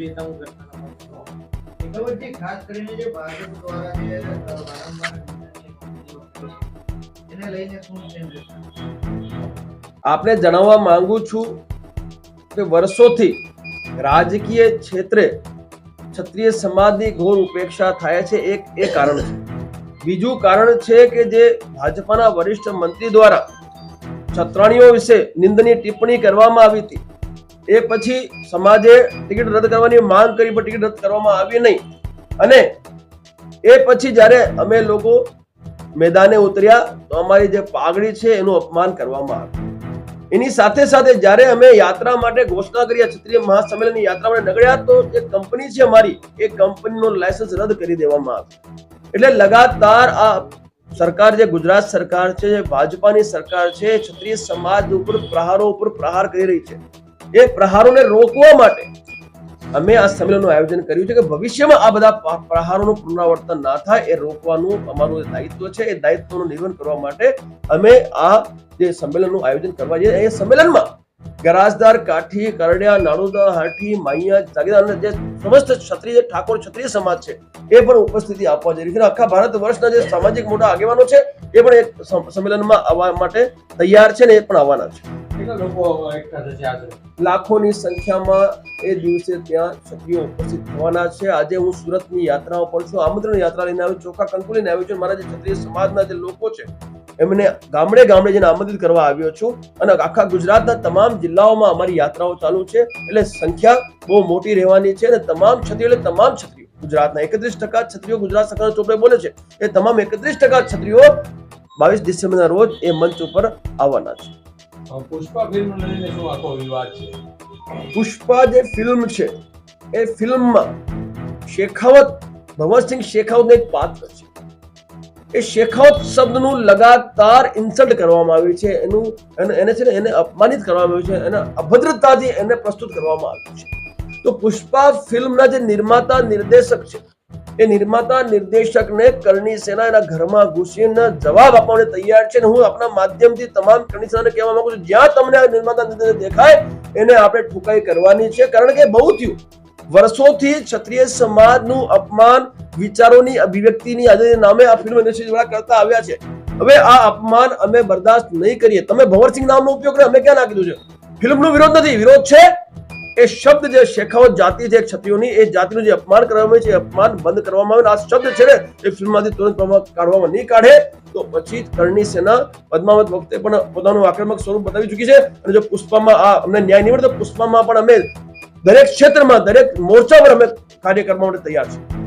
ચેતવણી કરતા હતા. ભગવતજી, ખાસ કરીને જે ભાજપ દ્વારા જે વારંવાર એને લઈને શું આપને જણાવવા માંગુ છું કે વર્ષોથી રાજકીય ક્ષેત્રે ક્ષત્રિય સમાજની ઘોર ઉપેક્ષા થાય છે. એક એ કારણ છે. બીજું કારણ છે કે જે ભાજપાના વરિષ્ઠ મંત્રી દ્વારા છત્રાણીઓ વિશે નિંદની ટિપ્પણી કરવામાં આવી હતી. એ પછી સમાજે ટિકિટ રદ કરવાની માંગ કરી, પણ ટિકિટ રદ કરવામાં આવી નહીં. અને એ પછી જ્યારે અમે લોકો મેદાને ઉતર્યા, તો અમારી જે પાઘડી છે, એનું અપમાન કરવામાં આવ્યું. એની સાથે સાથે જ્યારે અમે યાત્રા માટે ઘોષણા કરી ક્ષત્રિય મહાસંમેલનની યાત્રા માટે નીકળ્યા તો જે કંપની છે અમારી, એ કંપનીનો લાયસન્સ રદ કરી દેવામાં આવ્યો. એટલે લગાતાર આ સરકાર જે ગુજરાત સરકાર છે, જે ભાજપાની સરકાર છે, ક્ષત્રિય સમાજ ઉપર પ્રહારો ઉપર પ્રહાર કરી રહી છે. એ પ્રહારોને રોકવા માટે અમે આ સંમેલનનું આયોજન કર્યું છે કે ભવિષ્યમાં આ બધા પ્રહારોનું પુનરાવર્તન ના થાય, એ રોકવાનું અમારું દાયિત્વ છે, એ દાયિત્વનું નિર્વહન કરવા માટે અમે આ જે સંમેલનનું આયોજન કરવા જઈએ એ સંમેલનમાં ગરાજદાર કાઠી, કરડિયા નાડુદા હાઠી માયા જાગીદાર જે સમસ્ત ક્ષત્રિય ઠાકોર ક્ષત્રિય સમાજ છે, એ પણ ઉપસ્થિતિ આપવા જઈ રહી છે. આખા ભારત વર્ષના જે સામાજિક મોટા આગેવાનો છે, એ પણ એક સંમેલનમાં આવવા માટે તૈયાર છે ને એ પણ આવવાના છે. લાખોની સંખ્યામાં એ દિવસે ત્યાં ક્ષત્રિયો ઉપસ્થિત થવાના છે. આજે હું સુરતની યાત્રા ઉપર છું. આમંત્રણ યાત્રા લઈને આવ્યો ચોખા કંકુ લઈને આવ્યો છું. મારા જે ક્ષત્રિય સમાજના જે લોકો છે, એમને ગામડે ગામડે જઈને આમંત્રિત કરવા આવ્યો છું. અને આખા ગુજરાતના તમામ જિલ્લાઓમાં અમારી યાત્રાઓ ચાલુ છે. એટલે સંખ્યા બહુ મોટી રહેવાની છે. અને તમામ ક્ષત્રિયો, એટલે તમામ ક્ષત્રિયો, ગુજરાતના એકત્રીસ ટકા ક્ષત્રિયો ગુજરાત સરકાર ચોપડે બોલે છે. એ તમામ એકત્રીસ ટકા ક્ષત્રિયો બાવીસ ડિસેમ્બરના રોજ એ મંચ ઉપર આવવાના છે. પુષ્પા ફિલ્મ લઈને શું આખો વિવાદ છે? પુષ્પા જે ફિલ્મ છે, એ ફિલ્મમાં શેખાવત, ભગવતસિંહ શેખાવત એક પાત્ર છે. એ શેખાવત શબ્દનું લગાતાર ઇન્સલ્ટ કરવામાં આવ્યું છે, એનું, એને એને છે ને, એને અપમાનિત કરવામાં આવ્યું છે, એને અભદ્રતાથી એને પ્રસ્તુત કરવામાં આવ્યું છે. તો પુષ્પા ફિલ્મના જે નિર્માતા, નિર્દેશક છે એ નિર્માતા નિર્દેશકને કરણી સેના એના ઘરમાં ઘૂસીને જવાબ આપવાને તૈયાર છે હું આપણા માધ્યમથી તમામ કરણી સેનાને કહેવા માંગુ છું, જ્યાં તમને આ નિર્માતા નિર્દેશક દેખાય, એને આપણે ઠુકાઈ કરવાની છે. કારણ કે બહુ થયું. વર્ષોથી ક્ષત્રિય સમાજનું અપમાન, વિચારોની અભિવ્યક્તિની આજે નામે આ ફિલ્મ ઇન્ડસ્ટ્રી દ્વારા કરતા આવ્યા છે. હવે આ અપમાન અમે બરદાસ્ત નહીં કરીએ. તમે ભવરસિંહ નામનો ઉપયોગ કર્યો, અમે ક્યાં નાખી દીધું છે? ફિલ્મનો વિરોધ નથી. વિરોધ છે એ શબ્દ જે શેખાવત જાતિ છે ક્ષત્રિયોની, એ જાતિનું જે અપમાન કરવામાં આવે છે અપમાન બંધ કરવામાં આવે. આ શબ્દ છે ને, એ ફિલ્મમાંથી તુરંત કાઢવામાં નહીં કાઢે. તો પછી કરણી સેના પદ્માવત વખતે પણ પોતાનું આક્રમક સ્વરૂપ બતાવી ચૂકી છે. અને જો પુષ્પામાં આ અમને ન્યાય નહીં મળે, તો પુષ્પામાં પણ અમે દરેક ક્ષેત્રમાં, દરેક મોરચા પર અમે કાર્ય કરવા માટે તૈયાર છીએ.